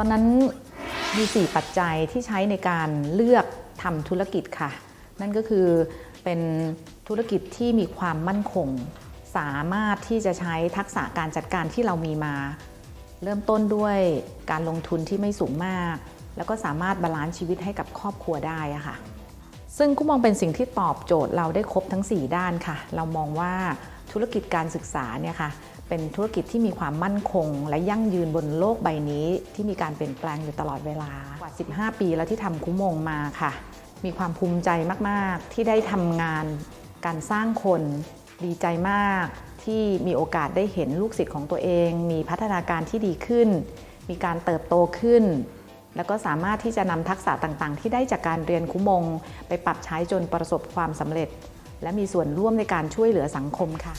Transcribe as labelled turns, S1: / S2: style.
S1: ตอนนั้นมี 4 ปัจจัยที่ใช้ในการเลือกทำธุรกิจค่ะ นั่นก็คือเป็นธุรกิจที่มีความมั่นคง สามารถที่จะใช้ทักษะการจัดการที่เรามีมา เริ่มต้นด้วยการลงทุนที่ไม่สูงมาก แล้วก็สามารถบาลานซ์ชีวิตให้กับครอบครัวได้ค่ะ ซึ่งกุ้มองเป็นสิ่งที่ตอบโจทย์เราได้ครบทั้ง 4 ด้านค่ะ เรามองว่าธุรกิจการศึกษาเนี่ยค่ะเป็นธุรกิจที่มีความมั่นคง และยั่งยืนบนโลกใบนี้ ที่มีการเปลี่ยนแปลงอยู่ตลอดเวลากว่า 15 ปีแล้วที่ทำคุ้มงมาค่ะ มีความภูมิใจมาก ๆ ที่ได้ทำงานการสร้างคนดีใจมากที่มีโอกาสได้เห็นลูกศิษย์ของตัวเอง มีพัฒนาการที่ดีขึ้น มีการเติบโตขึ้น แล้วก็สามารถที่จะนำทักษะต่างๆ ที่ได้จากการเรียนคุมง ไปปรับใช้จนประสบความสำเร็จ และมีส่วนร่วมในการช่วยเหลือสังคมค่ะ